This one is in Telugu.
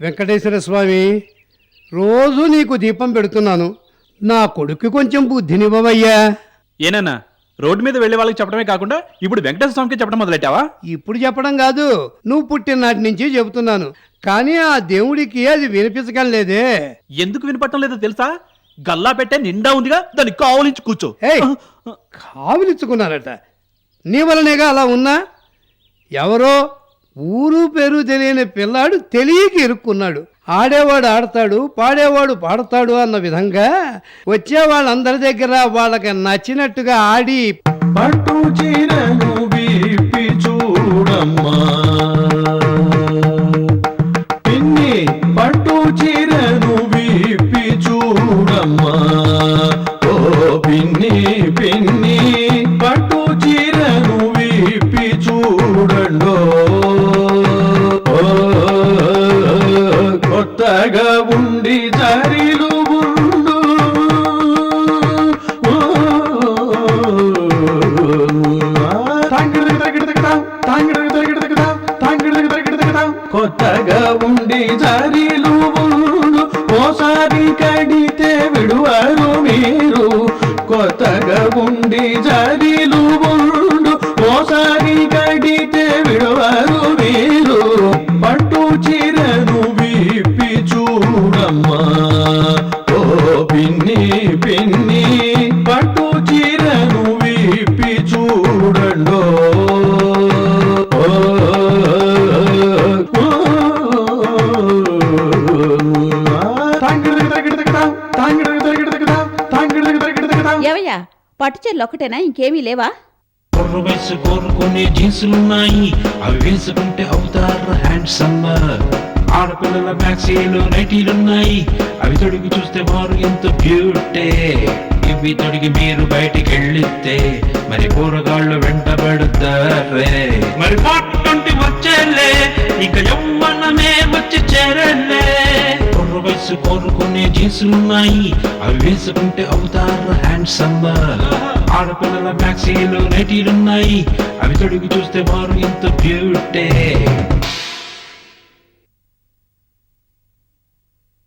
వెంకటేశ్వర స్వామి రోజు నీకు దీపం పెడుతున్నాను. నా కొడుకు కొంచెం బుద్ధినివ్వవయ్యా. ఏనన్నా రోడ్డు మీద వెళ్ళే వాళ్ళకి చెప్పడమే కాకుండా ఇప్పుడు వెంకటేశ్వర స్వామికి చెప్పడం మొదలెట్టావా? ఇప్పుడు చెప్పడం కాదు నువ్వు పుట్టినాటి నుంచి చెబుతున్నాను. కానీ ఆ దేవుడికి అది వినిపించడం లేదే. ఎందుకు వినపడటం లేదో తెలుసా? గల్లా పెట్టే నిండా ఉందిగా దాన్ని కావలించి కూర్చో. ఏయ్ కావులిచ్చుకున్నారట నీ వలనేగా అలా ఉన్నా? ఎవరో ఊరు పేరు తెలియని పిల్లాడు తెలియక ఇరుక్కున్నాడు. ఆడేవాడు ఆడతాడు పాడేవాడు పాడతాడు అన్న విధంగా వచ్చే వాళ్ళందరి దగ్గర వాళ్ళకి నచ్చినట్టుగా ఆడి పట్టు చీరను విప్పి చూడమ్మా. పిన్ని పట్టు చీరను విప్పి చూడమ్మా. ఓ పిన్ని పిన్ని పట్టు చీరను విప్పి చూడండో. కొత్తగా ఉండి జారీలు ఓసారి కడితే విడువరు మీరు. కొత్తగా ఉండి జారీలు ఓసారి కడితే విడువరు మీరు. పట్టు చీరను విప్పి చూడమ్మా. ఓ పిన్ని పిన్ని పట్టు చీరను విప్పి చూడండో. పట్టుచీరలు ఒకటేనా ఇంకేమీ లేవా? వయసు కోరుకునే జీన్సులున్నాయి అవి వేసుకుంటే అవుతారు హ్యాండ్సమ్. ఆడపిల్లల మ్యాక్సీలు నైటీలున్నాయి అవి తొడిగి చూస్తే వారు ఎంత బ్యూటే ఇవి తొడిగి మీరు బయటికి వెళ్ళితే మరి కూరగాళ్ళు వెంటబడుతారే. మరి పట్టుంటి వచ్చేలే ఇక వయసు కోరుకునే జీన్సులున్నాయి. అవి వేసుకుంటే అవుతారు హ్యాండ్సమ్ ఆడపిల్లల మ్యాక్సీలు నైటీలున్నాయి. అవి తొడిగి చూస్తే వారు ఎంత బ్యూటే